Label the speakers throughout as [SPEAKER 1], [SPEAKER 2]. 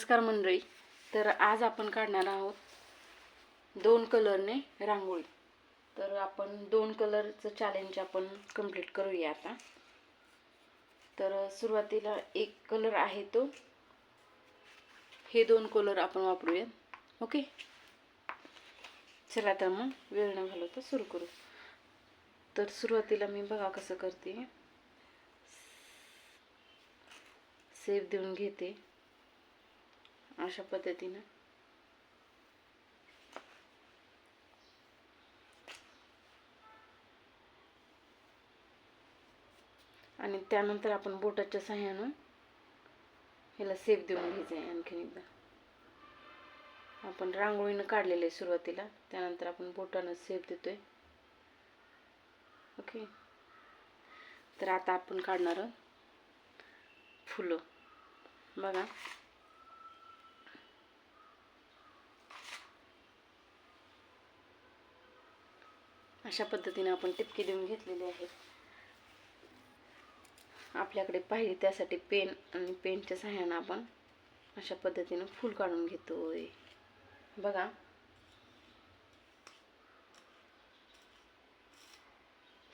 [SPEAKER 1] नमस्कार मंडळी. तर आज आपण काढणार आहोत दोन कलरने रांगोळी. तर आपण दोन कलरचं चॅलेंज आपण कंप्लीट करूया आता. तर सुरुवातीला एक कलर आहे तो. हे दोन कलर आपण वापरूया ओके चला तर मग वेळ न घालवता सुरू करू. तर सुरुवातीला मी बघा कसं करते. सेफ देऊन घेते. अशा पद्धतीनं. आणि त्यानंतर आपण बोटाच्या सहाय्यानं ह्याला सेफ देऊन घ्यायचं आहे आणखीन एकदा. आपण रांगोळीनं काढलेलं आहे सुरुवातीला त्यानंतर आपण बोटानं सेफ देतोय. ओके तर आता आपण काढणार आहोत फुलं. बघा. अशा पद्धतीने आपण टिपके देऊन घेतलेले आहेत. आपल्याकडे पाहिजे त्यासाठी पेन आणि पेनच्या सहाय्यानं आपण अशा पद्धतीनं फूल काढून घेतोय. बघा.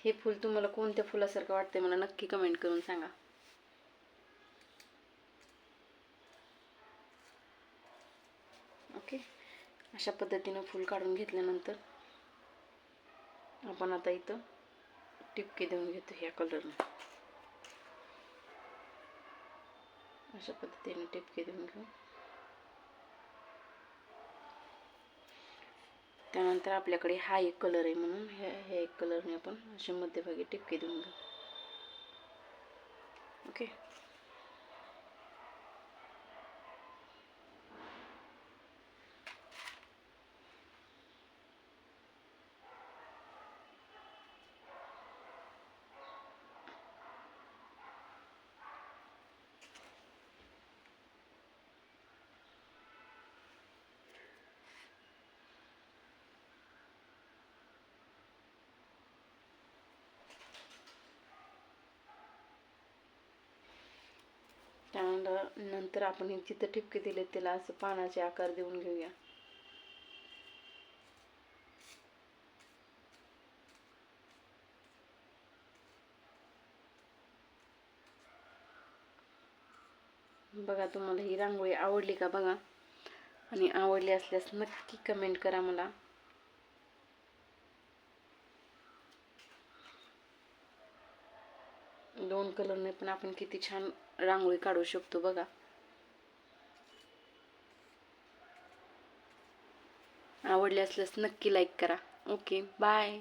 [SPEAKER 1] हे फूल तुम्हाला कोणत्या फुलासारखं वाटतंय मला नक्की कमेंट करून सांगा. ओके अशा पद्धतीनं फूल काढून घेतल्यानंतर आपण आता इथं टिपके देऊन घेतो ह्या कलरनं अशा पद्धतीने टिपके देऊन घेऊ. त्यानंतर आपल्याकडे हा एक कलर आहे म्हणून ह्या ह्या एक कलरने आपण असे मध्यभागी टिपके देऊन घेऊ. ओके त्यानंतर नंतर आपण हे जिथं ठिपके दिले त्याला असं पानाचे आकार देऊन घेऊया. बघा तुम्हाला ही रांगोळी आवडली का बघा? आणि आवडली असल्यास नक्की कमेंट करा मला. दोन कलरने पण आपण किती छान रांगोळी काढू शकतो बघा. आवडले असल्यास नक्की लाईक करा. Okay bye